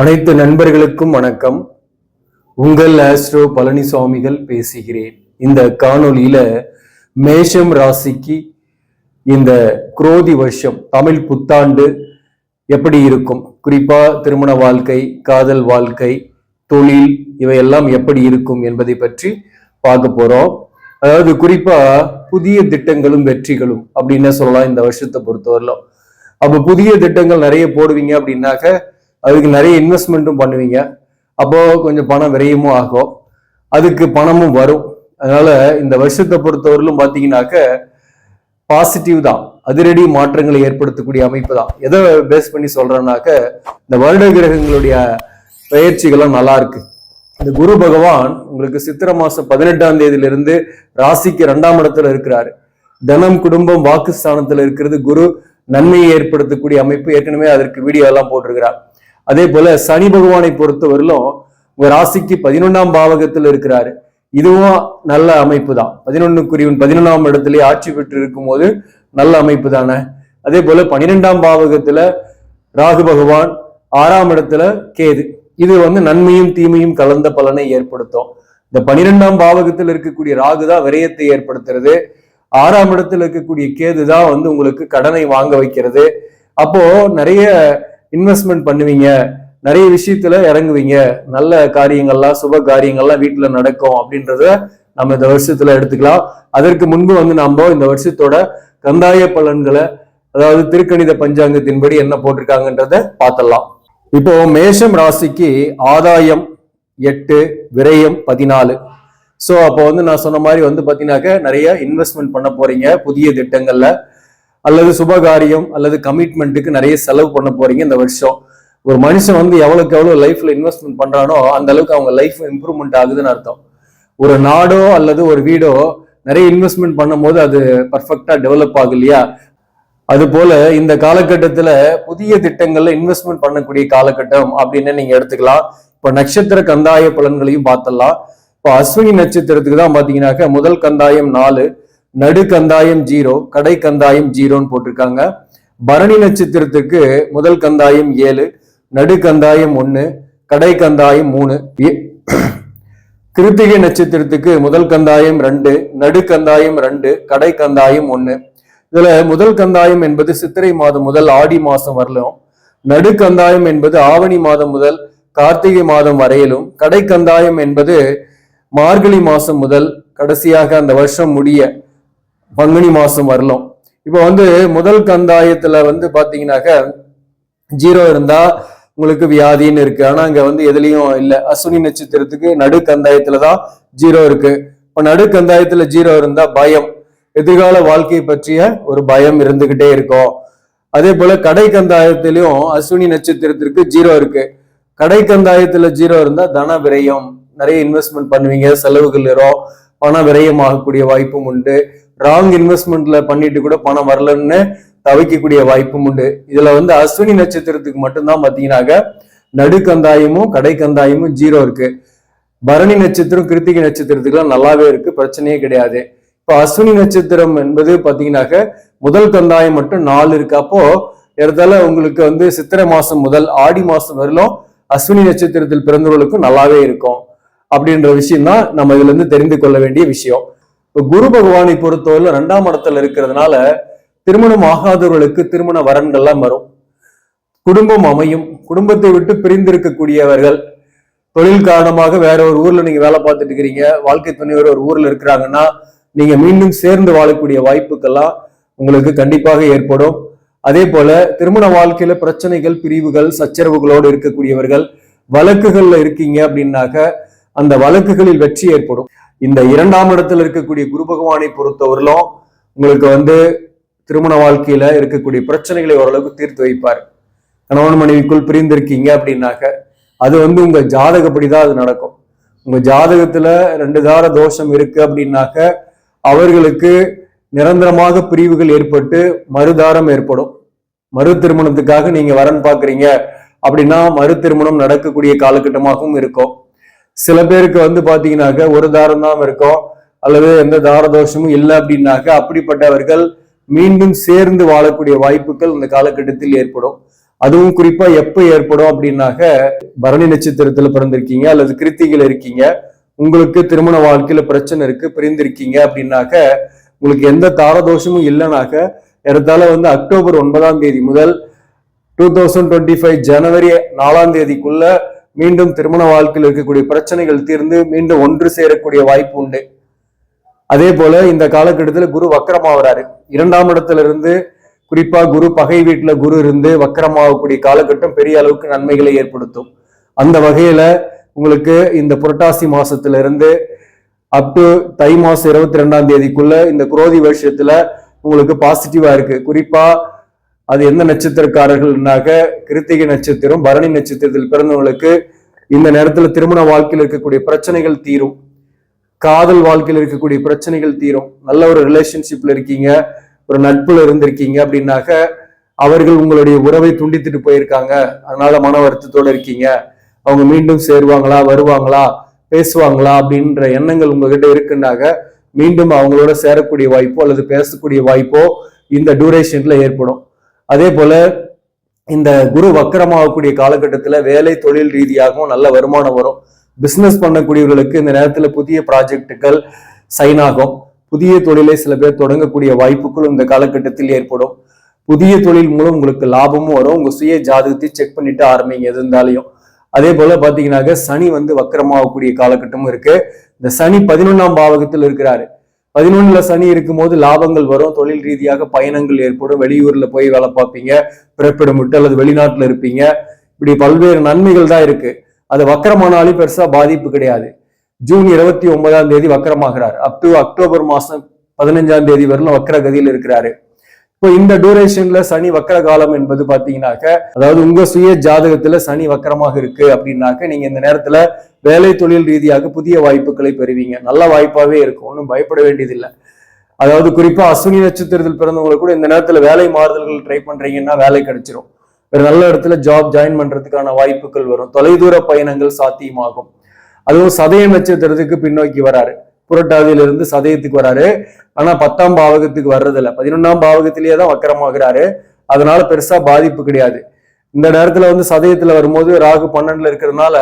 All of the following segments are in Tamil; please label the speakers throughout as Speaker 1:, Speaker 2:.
Speaker 1: அனைத்து நண்பர்களுக்கும் வணக்கம். உங்கள் ஆஸ்ட்ரோ பழனிசாமிகள் பேசுகிறேன். இந்த காணொலியில மேஷம் ராசிக்கு இந்த குரோதி வருஷம் தமிழ் புத்தாண்டு எப்படி இருக்கும்? குறிப்பா திருமண வாழ்க்கை காதல் வாழ்க்கை தொழில் இவையெல்லாம் எப்படி இருக்கும் என்பதை பற்றி பார்க்க போறோம். அதாவது குறிப்பா புதிய திட்டங்களும் வெற்றிகளும் அப்படின்னு சொல்லலாம் இந்த வருஷத்தை பொறுத்தவரையிலும். அப்ப புதிய திட்டங்கள் நிறைய போடுவீங்க அப்படின்னாக்க அதுக்கு நிறைய இன்வெஸ்ட்மெண்ட்டும் பண்ணுவீங்க. அப்போ கொஞ்சம் பணம் விரயமும் ஆகும். அதுக்கு பணமும் வரும். அதனால இந்த வருஷத்தை பொறுத்தவரையிலும் பார்த்தீங்கன்னாக்க பாசிட்டிவ் தான். அதிரடி மாற்றங்களை ஏற்படுத்தக்கூடிய அமைப்பு தான். எதை பேஸ் பண்ணி சொல்றேன்னாக்க இந்த வருட கிரகங்களுடைய பயிற்சிகளும் நல்லா இருக்கு. இந்த குரு பகவான் உங்களுக்கு சித்திரை மாசம் பதினெட்டாம் தேதியிலிருந்து ராசிக்கு ரெண்டாம் இடத்துல இருக்கிறாரு. தனம் குடும்பம் வாக்குஸ்தானத்துல இருக்கிறது குரு நன்மையை ஏற்படுத்தக்கூடிய அமைப்பு ஏற்கனவே அதற்கு வீடியோ எல்லாம் போட்டிருக்கிறார். அதே போல சனி பகவானை பொறுத்தவரையிலும் உங்க ராசிக்கு பதினொன்னாம் பாவகத்தில் இருக்கிறாரு. இதுவும் நல்ல அமைப்பு தான் பதினொன்னுக்குரியவன் பதினொன்றாம் இடத்துல ஆட்சி பெற்று இருக்கும் போது நல்ல அமைப்பு தானே அதே போல பன்னிரெண்டாம் பாவகத்துல ராகு பகவான் ஆறாம் இடத்துல கேது. இது வந்து நன்மையும் தீமையும் கலந்த பலனை ஏற்படுத்தும். இந்த பனிரெண்டாம் பாவகத்தில் இருக்கக்கூடிய ராகு தான் விரயத்தை ஏற்படுத்துறது. ஆறாம் இடத்துல இருக்கக்கூடிய கேது தான் வந்து உங்களுக்கு கடனை வாங்க வைக்கிறது. அப்போ நிறைய இன்வெஸ்ட்மெண்ட் பண்ணுவீங்க. நிறைய விஷயத்துல இறங்குவீங்க. நல்ல காரியங்கள்லாம் சுப காரியங்கள்லாம் வீட்டுல நடக்கும் அப்படின்றத நம்ம இந்த வருஷத்துல எடுத்துக்கலாம். அதற்கு முன்பு வந்து நம்ம இந்த வருஷத்தோட கந்தாய பலன்களை அதாவது திருக்கணித பஞ்சாங்கத்தின்படி என்ன போட்டிருக்காங்கன்றத பார்த்தலாம் இப்போ மேஷம் ராசிக்கு ஆதாயம் எட்டு விரயம் பதினாலு. ஸோ அப்போ வந்து நான் சொன்ன மாதிரி வந்து பார்த்தீங்கன்னாக்க நிறைய இன்வெஸ்ட்மெண்ட் பண்ண போறீங்க. புதிய திட்டங்கள்ல. அல்லது சுபகாரியம் அல்லது கமிட்மெண்ட்டுக்கு நிறைய செலவு பண்ண போறீங்க இந்த வருஷம். ஒரு மனுஷன் வந்து எவ்வளவுக்கு எவ்வளவு லைஃப்ல இன்வெஸ்ட்மெண்ட் பண்றானோ அந்த அளவுக்கு அவங்க லைஃப் இம்ப்ரூவ்மெண்ட் ஆகுதுன்னு அர்த்தம். ஒரு நாடோ அல்லது ஒரு வீடோ நிறைய இன்வெஸ்ட்மெண்ட் பண்ணும்போது அது பர்ஃபெக்டா டெவலப் ஆகும் இல்லையா அது போல இந்த காலகட்டத்துல புதிய திட்டங்கள்ல இன்வெஸ்ட்மெண்ட் பண்ணக்கூடிய காலகட்டம் அப்படின்னு நீங்க எடுத்துக்கலாம். இப்ப நட்சத்திர கந்தாய பலன்களையும் பார்த்தலாம் இப்போ அஸ்வினி நட்சத்திரத்துக்கு தான் பாத்தீங்கன்னாக்க முதல் கந்தாயம் நாலு. நடு கந்தாயம் ஜீரோ கடை கந்தாயம் ஜீரோன்னு போட்டிருக்காங்க. பரணி நட்சத்திரத்துக்கு முதல் கந்தாயம் ஏழு நடு கந்தாயம் ஒன்று கடை கந்தாயம் மூணு கிருத்திகை நட்சத்திரத்துக்கு முதல் கந்தாயம் ரெண்டு நடு கந்தாயம் ரெண்டு கடை கந்தாயம் ஒன்று இதுல முதல் கந்தாயம் என்பது சித்திரை மாதம் முதல் ஆடி மாதம் வரலும் நடு கந்தாயம் என்பது ஆவணி மாதம் முதல் கார்த்திகை மாதம் வரையிலும் கடை கந்தாயம் என்பது மார்கழி மாதம் முதல் கடைசியாக அந்த வருஷம் முடிய பங்குனி மாசம் வரலாம். இப்போ வந்து முதல் கந்தாயத்துல வந்து பாத்தீங்கன்னாக்க ஜீரோ இருந்தா உங்களுக்கு வியாதின்னு இருக்கு. ஆனா அங்க வந்து எதுலயும் இல்ல. அஸ்வினி நட்சத்திரத்துக்கு நடு கந்தாயத்துல தான் ஜீரோ இருக்கு. இப்ப நடு கந்தாயத்துல ஜீரோ இருந்தா பயம். எதிர்கால வாழ்க்கையை பற்றிய ஒரு பயம் இருந்துகிட்டே இருக்கும். அதே போல கடை கந்தாயத்திலையும் அஸ்வினி நட்சத்திரத்திற்கு ஜீரோ இருக்கு. கடை கந்தாயத்துல ஜீரோ இருந்தா தன விரயம். நிறைய இன்வெஸ்ட்மெண்ட் பண்ணுவீங்க. செலவுகள் இரும் பண விரயம் ஆகக்கூடிய வாய்ப்பும் உண்டு. ராங் இன்வெஸ்ட்மெண்ட்ல பண்ணிட்டு கூட பணம் வரலன்னு தவிக்கக்கூடிய வாய்ப்பும் உண்டு. இதுல வந்து அஸ்வினி நட்சத்திரத்துக்கு மட்டும்தான் பாத்தீங்கன்னாக்க நடுக்கந்தாயமும் கடைக்கந்தாயமும் ஜீரோ இருக்கு. பரணி நட்சத்திரம் கிருத்திகை நட்சத்திரத்துக்குலாம் நல்லாவே இருக்கு பிரச்சனையே கிடையாது. இப்போ அஸ்வினி நட்சத்திரம் என்பது பாத்தீங்கன்னாக்க முதல் கந்தாயம் மட்டும் நாலு இருக்கு. அப்போ இடத்துல உங்களுக்கு வந்து சித்திரை மாசம் முதல் ஆடி மாசம் வரலும் அஸ்வினி நட்சத்திரத்தில் பிறந்தவர்களுக்கும் நல்லாவே இருக்கும். அப்படின்ற விஷயம் தான் நம்ம இதுல இருந்து தெரிந்து கொள்ள வேண்டிய விஷயம். இப்போ குரு பகவானை பொறுத்தவரையில ரெண்டாம் இடத்துல இருக்கிறதுனால திருமணம் ஆகாதவர்களுக்கு திருமண வரன்கள்லாம் வரும். குடும்பம் அமையும். குடும்பத்தை விட்டு பிரிந்திருக்கக்கூடியவர்கள் தொழில் காரணமாக வேற ஒரு ஊர்ல நீங்க வேலை பார்த்துட்டு இருக்கிறீங்க வாழ்க்கை துணைவர் ஒரு ஊர்ல இருக்கிறாங்கன்னா நீங்க மீண்டும் சேர்ந்து வாழக்கூடிய வாய்ப்புக்கெல்லாம் உங்களுக்கு கண்டிப்பாக ஏற்படும். அதே போல திருமண வாழ்க்கையில பிரச்சனைகள் பிரிவுகள் சச்சரவுகளோடு இருக்கக்கூடியவர்கள் வழக்குகள்ல இருக்கீங்க அப்படின்னாக்க அந்த வழக்குகளில் வெற்றி ஏற்படும். இந்த இரண்டாம் இடத்துல இருக்கக்கூடிய குரு பகவானை பொறுத்தவரையிலும் உங்களுக்கு வந்து திருமண வாழ்க்கையில இருக்கக்கூடிய பிரச்சனைகளை ஓரளவுக்கு தீர்த்து வைப்பார். கணவன் மனைவிக்குள் பிரிந்திருக்கீங்க அப்படின்னாக்க அது வந்து உங்க ஜாதகப்படிதான் அது நடக்கும். உங்க ஜாதகத்துல ரெண்டு தார தோஷம் இருக்கு அப்படின்னாக்க அவர்களுக்கு நிரந்தரமாக பிரிவுகள் ஏற்பட்டு மறுதாரம் ஏற்படும். மறு திருமணத்துக்காக நீங்க வரன் பாக்குறீங்க அப்படின்னா மறு திருமணம் நடக்கக்கூடிய காலகட்டமாகவும் இருக்கும். சில பேருக்கு வந்து பார்த்தீங்கன்னாக்க ஒரு தாரம் தான் இருக்கும் அல்லது எந்த தாரதோஷமும் இல்லை அப்படின்னாக்க அப்படிப்பட்டவர்கள் மீண்டும் சேர்ந்து வாழக்கூடிய வாய்ப்புகள் இந்த காலகட்டத்தில் ஏற்படும். அதுவும் குறிப்பா எப்ப ஏற்படும் அப்படின்னாக்க பரணி நட்சத்திரத்துல பிறந்திருக்கீங்க அல்லது கிருத்திகையில இருக்கீங்க உங்களுக்கு திருமண வாழ்க்கையில பிரச்சனை இருக்கு பிரிந்திருக்கீங்க அப்படின்னாக்க உங்களுக்கு எந்த தாரதோஷமும் இல்லைனாக்க ஏறத்தாழ வந்து அக்டோபர் ஒன்பதாம் தேதி முதல் டூ தௌசண்ட் டுவெண்ட்டி ஃபைவ் ஜனவரி நாலாம் தேதிக்குள்ள மீண்டும் திருமண வாழ்க்கையில் இருக்கக்கூடிய பிரச்சனைகள் தீர்ந்து மீண்டும் ஒன்று சேரக்கூடிய வாய்ப்பு உண்டு. அதே போல இந்த காலகட்டத்தில் குரு வக்கரமாகறாரு இரண்டாம் இடத்துல இருந்து குறிப்பா குரு பகை வீட்டுல குரு இருந்து வக்கரமாகக்கூடிய காலகட்டம் பெரிய அளவுக்கு நன்மைகளை ஏற்படுத்தும். அந்த வகையில உங்களுக்கு இந்த புரட்டாசி மாசத்துல இருந்து அப் டு தை மாசம் இருபத்தி ரெண்டாம் தேதிக்குள்ள இந்த குரோதி வருஷத்துல உங்களுக்கு பாசிட்டிவா இருக்கு. குறிப்பா அது எந்த நட்சத்திரக்காரர்கள்னாக்க கிருத்திகை நட்சத்திரம் பரணி நட்சத்திரத்தில் பிறந்தவங்களுக்கு இந்த நேரத்துல திருமண வாழ்க்கையில் இருக்கக்கூடிய பிரச்சனைகள் தீரும். காதல் வாழ்க்கையில் இருக்கக்கூடிய பிரச்சனைகள் தீரும். நல்ல ஒரு ரிலேஷன்ஷிப்ல இருக்கீங்க. ஒரு நட்புல இருந்திருக்கீங்க அப்படின்னாக்க அவர்கள் உங்களுடைய உறவை துண்டித்துட்டு போயிருக்காங்க. அதனால மன வருத்தத்தோட இருக்கீங்க. அவங்க மீண்டும் சேருவாங்களா? வருவாங்களா? பேசுவாங்களா? அப்படின்ற எண்ணங்கள் உங்ககிட்ட இருக்குன்னாக்க மீண்டும் அவங்களோட சேரக்கூடிய வாய்ப்போ அல்லது பேசக்கூடிய வாய்ப்போ இந்த டூரேஷன்ல ஏற்படும். அதே போல இந்த குரு வக்கரமாகக்கூடிய காலகட்டத்தில் வேலை தொழில் ரீதியாகவும் நல்ல வருமானம் வரும். பிஸ்னஸ் பண்ணக்கூடியவர்களுக்கு இந்த நேரத்தில் புதிய ப்ராஜெக்டுகள் சைன் ஆகும். புதிய தொழிலை சில பேர் தொடங்கக்கூடிய வாய்ப்புகளும் இந்த காலகட்டத்தில் ஏற்படும். புதிய தொழில் மூலம் உங்களுக்கு லாபமும் வரும். உங்க சுய ஜாதகத்தை செக் பண்ணிட்டு ஆரம்பிங்க எது இருந்தாலையும் அதே போல பாத்தீங்கன்னாக்க சனி வந்து வக்கரமாகக்கூடிய காலகட்டமும் இருக்கு. இந்த சனி பதினொன்னாம் பாவகத்தில் இருக்கிறாரு. பதினொன்னுல சனி இருக்கும்போது லாபங்கள் வரும் தொழில் ரீதியாக பயணங்கள் ஏற்படும் வெளியூர்ல போய் வேலை பார்ப்பீங்க பிறப்பிடம் விட்டு அல்லது வெளிநாட்டுல இருப்பீங்க. இப்படி பல்வேறு நன்மைகள் தான் இருக்கு. அது வக்கரமானாலும் பெருசா பாதிப்பு கிடையாது. ஜூன் இருபத்தி ஒன்பதாம் தேதி வக்கரமாகிறார். அப் டு அக்டோபர் மாசம் பதினஞ்சாம் தேதி வரலும் வக்கர கதியில் இருக்கிறாரு. இப்போ இந்த டூரேஷன்ல சனி வக்கர காலம் என்பது பாத்தீங்கன்னாக்க அதாவது உங்க சுய ஜாதகத்துல சனி வக்கரமாக இருக்கு அப்படின்னாக்க நீங்க இந்த நேரத்துல வேலை தொழில் ரீதியாக புதிய வாய்ப்புகளை பெறுவீங்க. நல்ல வாய்ப்பாவே இருக்கும். ஒன்றும் பயப்பட வேண்டியதில்லை. அதாவது குறிப்பா அஸ்வினி நட்சத்திரத்தில் பிறந்தவங்களுக்கு கூட இந்த நேரத்துல வேலை மாறுதல்கள் ட்ரை பண்றீங்கன்னா வேலை கிடைச்சிரும். ஒரு நல்ல இடத்துல ஜாப் ஜாயின் பண்றதுக்கான வாய்ப்புகள் வரும். தொலைதூர பயணங்கள் சாத்தியமாகும். அதுவும் சதய நட்சத்திரத்துக்கு பின்னோக்கி வராரு. புரட்டாதியிலிருந்து சதயத்துக்கு வராரு. ஆனா பத்தாம் பாவகத்துக்கு வர்றதில்ல. பதினொன்னாம் பாவகத்திலேயே தான் வக்கரமாகிறாரு. அதனால பெருசா பாதிப்பு கிடையாது. இந்த நேரத்துல வந்து சதயத்துல வரும்போது ராகு பன்னெண்டுல இருக்கிறதுனால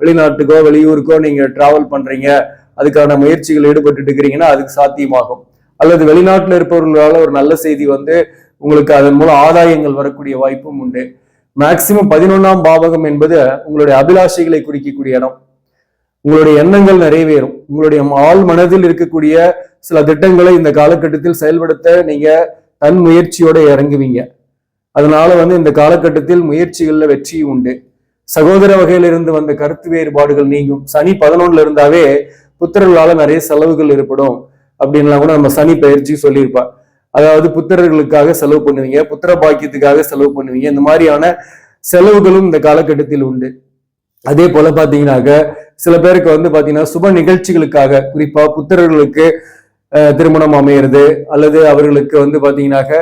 Speaker 1: வெளிநாட்டுக்கோ வெளியூருக்கோ நீங்க டிராவல் பண்றீங்க. அதுக்கான முயற்சிகள் ஈடுபட்டு இருக்கிறீங்கன்னா அதுக்கு சாத்தியமாகும். அல்லது வெளிநாட்டுல இருப்பவர்களால ஒரு நல்ல செய்தி வந்து உங்களுக்கு அதன் மூலம் ஆதாயங்கள் வரக்கூடிய வாய்ப்பும் உண்டு. மேக்சிமம் பதினொன்னாம் பாவகம் என்பது உங்களுடைய அபிலாஷைகளை குறிக்கக்கூடிய இடம். உங்களுடைய எண்ணங்கள் நிறைவேறும். உங்களுடைய ஆள் மனதில் இருக்கக்கூடிய சில திட்டங்களை இந்த காலகட்டத்தில் செயல்படுத்த நீங்க தன் முயற்சியோட இறங்குவீங்க. அதனால வந்து இந்த காலகட்டத்தில் முயற்சிகளில் வெற்றி உண்டு. சகோதர வகையிலிருந்து வந்த கருத்து வேறுபாடுகள் நீங்கும். சனி பதினொன்னுல இருந்தாவே புத்திரர்களால நிறைய செலவுகள் ஏற்படும் அப்படின்லாம் கூட நம்ம சனி பயிற்சி சொல்லியிருப்பா. அதாவது புத்திரர்களுக்காக செலவு பண்ணுவீங்க புத்திர பாக்கியத்துக்காக செலவு பண்ணுவீங்க. இந்த மாதிரியான செலவுகளும் இந்த காலகட்டத்தில் உண்டு. அதே போல பாத்தீங்கன்னாக்க சில பேருக்கு வந்து பாத்தீங்கன்னா சுப நிகழ்ச்சிகளுக்காக குறிப்பா புத்திரர்களுக்கு திருமணம் அமையிறது அல்லது அவர்களுக்கு வந்து பார்த்தீங்கன்னாக்க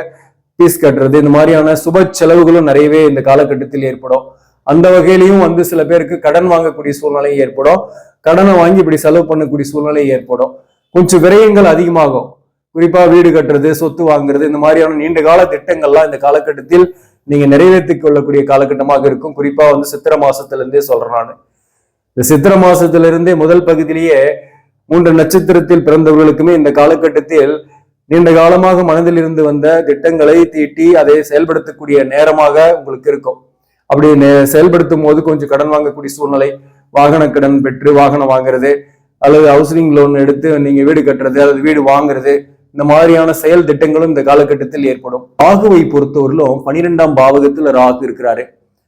Speaker 1: ஃபீஸ் கட்டுறது இந்த மாதிரியான சுப செலவுகளும் நிறையவே இந்த காலகட்டத்தில் ஏற்படும். அந்த வகையிலையும் வந்து சில பேருக்கு கடன் வாங்கக்கூடிய சூழ்நிலை ஏற்படும். கடனை வாங்கி இப்படி செலவு பண்ணக்கூடிய சூழ்நிலை ஏற்படும். கொஞ்சம் விரயங்கள் அதிகமாகும். குறிப்பா வீடு கட்டுறது சொத்து வாங்குறது இந்த மாதிரியான நீண்ட கால திட்டங்கள்லாம் இந்த காலகட்டத்தில் நீங்க நிறைவேற்றிக் கொள்ளக்கூடிய காலகட்டமாக இருக்கும். குறிப்பா வந்து சித்திர மாசத்துல இருந்தே சொல்றேன் நான். இந்த சித்திர மாசத்துல இருந்தே முதல் பகுதியிலேயே மூன்று நட்சத்திரத்தில் பிறந்தவர்களுக்குமே இந்த காலகட்டத்தில் நீண்ட காலமாக மனதில் இருந்து வந்த திட்டங்களை தீட்டி அதை செயல்படுத்தக்கூடிய நேரமாக உங்களுக்கு இருக்கும். அப்படி செயல்படுத்தும் போது கொஞ்சம் கடன் வாங்கக்கூடிய சூழ்நிலை வாகன கடன் பெற்று வாகனம் வாங்குறது அல்லது ஹவுசிங் லோன் எடுத்து நீங்க வீடு கட்டுறது அல்லது வீடு வாங்குறது இந்த மாதிரியான செயல் திட்டங்களும் இந்த காலகட்டத்தில் ஏற்படும். ராகுவை பொறுத்தவரையிலும் பனிரெண்டாம் பாவகத்தில் ராகு இருக்கிறாரு.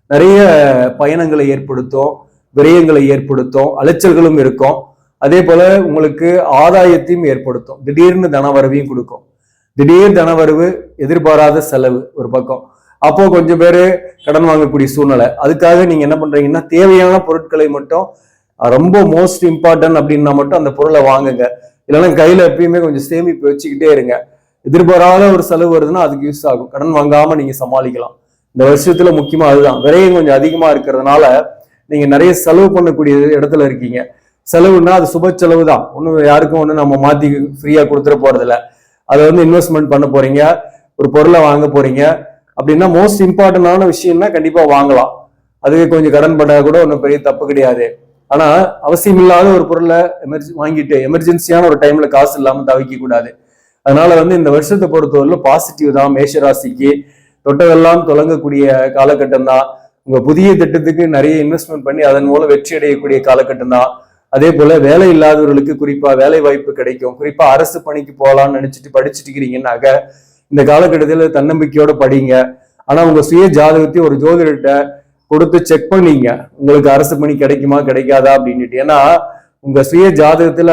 Speaker 1: நிறைய பயணங்களை ஏற்படுத்தும் விரயங்களை ஏற்படுத்தும் அலைச்சல்களும் இருக்கும். அதே போல உங்களுக்கு ஆதாயத்தையும் ஏற்படுத்தும். திடீர்னு தனவரவையும் கொடுக்கும். திடீர் தனவரவு எதிர்பாராத செலவு ஒரு பக்கம். அப்போ கொஞ்சம் பேர் கடன் வாங்கக்கூடிய சூழ்நிலை. அதுக்காக நீங்க என்ன பண்றீங்கன்னா தேவையான பொருட்களை மட்டும் ரொம்ப மோஸ்ட் இம்பார்ட்டன்ட் அப்படின்னா மட்டும் அந்த பொருளை வாங்குங்க. இல்லைன்னா கையில எப்பயுமே கொஞ்சம் சேமிப்பு வச்சுக்கிட்டே இருங்க. எதிர்பாராத ஒரு செலவு வருதுன்னா அதுக்கு யூஸ் ஆகும். கடன் வாங்காம நீங்க சமாளிக்கலாம். இந்த வருஷத்துல முக்கியமா அதுதான். விரையும் கொஞ்சம் அதிகமா இருக்கிறதுனால நீங்க நிறைய செலவு பண்ணக்கூடிய இடத்துல இருக்கீங்க. செலவுன்னா அது சுப செலவு தான் ஒன்றும் யாருக்கும் ஒன்று நம்ம மாற்றி ஃப்ரீயாக கொடுத்துட போகிறதில்ல அதை வந்து இன்வெஸ்ட்மெண்ட் பண்ண போகிறீங்க ஒரு பொருளை வாங்க போகிறீங்க அப்படின்னா மோஸ்ட் இம்பார்ட்டண்டான விஷயம்னா கண்டிப்பாக வாங்கலாம். அதுக்கு கொஞ்சம் கடன் பண்ணால் கூட ஒன்றும் பெரிய தப்பு கிடையாது. ஆனால் அவசியம் இல்லாத ஒரு பொருளை எமர்ஜி வாங்கிட்டு எமர்ஜென்சியான ஒரு டைமில் காசு இல்லாமல் தவிக்க கூடாது. அதனால வந்து இந்த வருஷத்தை பொறுத்தவரையில் பாசிட்டிவ் தான். மேஷராசிக்கு தொட்டதெல்லாம் தொடங்கக்கூடிய காலகட்டம் தான். உங்க புதிய திட்டத்துக்கு நிறைய இன்வெஸ்ட்மெண்ட் பண்ணி அதன் மூலம் வெற்றி அடையக்கூடிய காலகட்டம் தான். அதே போல வேலை இல்லாதவர்களுக்கு குறிப்பா வேலை வாய்ப்பு கிடைக்கும். குறிப்பா அரசு பணிக்கு போகலாம்னு நினைச்சிட்டு படிச்சுட்டு இருக்கிறீங்கன்னாக்க இந்த காலகட்டத்தில் தன்னம்பிக்கையோட படிங்க. ஆனா உங்க சுய ஜாதகத்தையும் ஒரு ஜோதிடர்கிட்ட கொடுத்து செக் பண்ணீங்க. உங்களுக்கு அரசு பணி கிடைக்குமா கிடைக்காதா அப்படின்ட்டு ஏன்னா உங்க சுய ஜாதகத்துல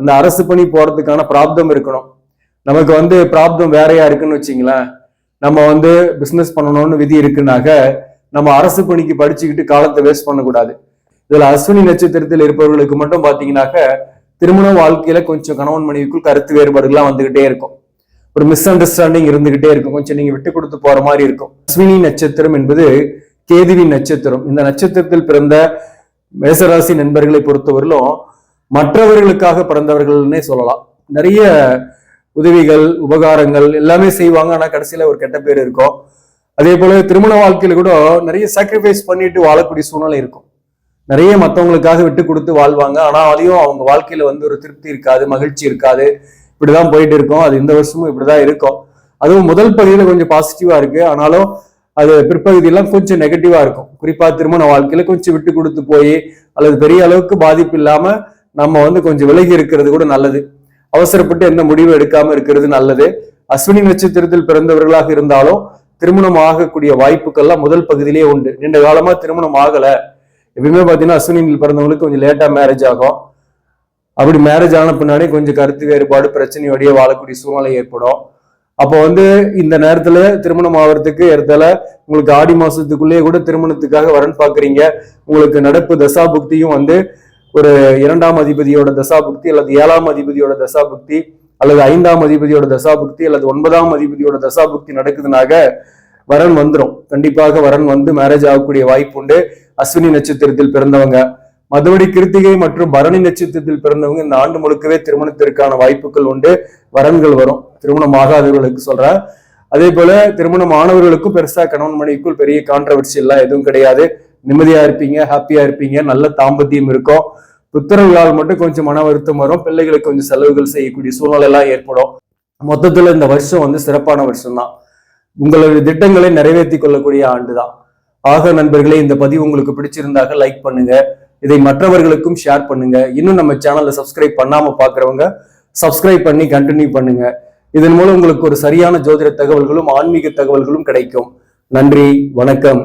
Speaker 1: அந்த அரசு பணி போறதுக்கான பிராப்தம் இருக்கணும். நமக்கு வந்து பிராப்தம் வேறையா இருக்குன்னு வச்சுங்களேன். நம்ம வந்து பிசினஸ் பண்ணணும்னு விதி இருக்குனாக்க நம்ம அரசு பணிக்கு படிச்சுக்கிட்டு காலத்தை வேஸ்ட் பண்ணக்கூடாது. இதுல அஸ்வினி நட்சத்திரத்தில் இருப்பவர்களுக்கு மட்டும் பாத்தீங்கன்னாக்க திருமண வாழ்க்கையில கொஞ்சம் கணவன் மனைவிக்குள் கருத்து வேறுபாடுகள்லாம் வந்துகிட்டே இருக்கும். ஒரு மிஸ் அண்டர்ஸ்டாண்டிங் இருந்துகிட்டே இருக்கும். கொஞ்சம் நீங்க விட்டு கொடுத்து போற மாதிரி இருக்கும். அஸ்வினி நட்சத்திரம் என்பது கேதுவின் நட்சத்திரம். இந்த நட்சத்திரத்தில் பிறந்த மேசராசி நண்பர்களை பொறுத்தவரையிலும் மற்றவர்களுக்காக பிறந்தவர்கள்னே சொல்லலாம். நிறைய உதவிகள் உபகாரங்கள் எல்லாமே செய்வாங்க. ஆனா கடைசியில ஒரு கெட்ட பேர் இருக்கும். அதே போல திருமண வாழ்க்கையில கூட நிறைய சாக்ரிஃபைஸ் பண்ணிட்டு வாழக்கூடிய சூழ்நிலை இருக்கும். நிறைய மற்றவங்களுக்காக விட்டு கொடுத்து வாழ்வாங்க. ஆனால் அதையும் அவங்க வாழ்க்கையில வந்து ஒரு திருப்தி இருக்காது மகிழ்ச்சி இருக்காது. இப்படிதான் போயிட்டு இருக்கோம். அது இந்த வருஷமும் இப்படிதான் இருக்கும். அதுவும் முதல் பகுதியில கொஞ்சம் பாசிட்டிவா இருக்கு. ஆனாலும் அது பிற்பகுதியெல்லாம் கொஞ்சம் நெகட்டிவா இருக்கும். குறிப்பா திருமண வாழ்க்கையில கொஞ்சம் விட்டு கொடுத்து போய் அல்லது பெரிய அளவுக்கு பாதிப்பு இல்லாம நம்ம வந்து கொஞ்சம் விலகி இருக்கிறது கூட நல்லது. அவசரப்பட்டு எந்த முடிவும் எடுக்காம இருக்கிறது நல்லது. அஸ்வினி நட்சத்திரத்தில் பிறந்தவர்களாக இருந்தாலும் திருமணம் ஆகக்கூடிய வாய்ப்புகள்லாம் முதல் பகுதியிலேயே உண்டு. நீண்ட காலமா திருமணம் ஆகலை. எப்பயுமே பாத்தீங்கன்னா அஸ்வினியில் பிறந்தவங்களுக்கு கொஞ்சம் லேட்டா மேரேஜ் ஆகும். அப்படி மேரேஜ் ஆன பின்னாடி கொஞ்சம் கருத்து வேறுபாடு பிரச்சனையோடய வாழக்கூடிய சூழ்நிலை ஏற்படும். அப்போ வந்து இந்த நேரத்துல திருமணம் ஆகிறதுக்கு இடத்துல உங்களுக்கு ஆடி மாசத்துக்குள்ளேயே கூட திருமணத்துக்காக வரன் பாக்குறீங்க. உங்களுக்கு நடப்பு தசா புக்தியும் வந்து ஒரு இரண்டாம் அதிபதியோட தசா புக்தி அல்லது ஏழாம் அதிபதியோட தசா புக்தி அல்லது ஐந்தாம் அதிபதியோட தசா புக்தி அல்லது ஒன்பதாம் அதிபதியோட தசா புக்தி நடக்குதுனாக வரன் வந்துடும் கண்டிப்பாக வரன் வந்து மேரேஜ் ஆகக்கூடிய வாய்ப்பு உண்டு. அஸ்வினி நட்சத்திரத்தில் பிறந்தவங்க மதுபடி கிருத்திகை மற்றும் பரணி நட்சத்திரத்தில் பிறந்தவங்க இந்த ஆண்டு முழுக்கவே திருமணத்திற்கான வாய்ப்புகள் உண்டு. வரன்கள் வரும். திருமணம் ஆகாதவர்களுக்கு சொல்றேன். அதே போல திருமணம் ஆனவர்களுக்கும் பெருசா கணவன் மனைவிக்குள் பெரிய கான்ட்ரவர்சி எல்லாம் எதுவும் கிடையாது. நிம்மதியா இருப்பீங்க ஹாப்பியா இருப்பீங்க நல்ல தாம்பத்தியம் இருக்கும். புத்திரர்களால் மட்டும் கொஞ்சம் மன வருத்தம் வரும். பிள்ளைகளுக்கு கொஞ்சம் செலவுகள் செய்யக்கூடிய சூழ்நிலை எல்லாம் ஏற்படும். மொத்தத்துல இந்த வருஷம் வந்து சிறப்பான வருஷம் தான் உங்களுடைய திட்டங்களை நிறைவேற்றி கொள்ளக்கூடிய ஆண்டு தான் ஆக நண்பர்களே இந்த பதிவு உங்களுக்கு பிடிச்சிருந்தாக லைக் பண்ணுங்க. இதை மற்றவர்களுக்கும் ஷேர் பண்ணுங்க. இன்னும் நம்ம சேனலை சப்ஸ்கிரைப் பண்ணாம பாக்குறவங்க சப்ஸ்கிரைப் பண்ணி கண்டினியூ பண்ணுங்க. இதன் மூலம் உங்களுக்கு ஒரு சரியான ஜோதிட தகவல்களும் ஆன்மீக தகவல்களும் கிடைக்கும். நன்றி வணக்கம்.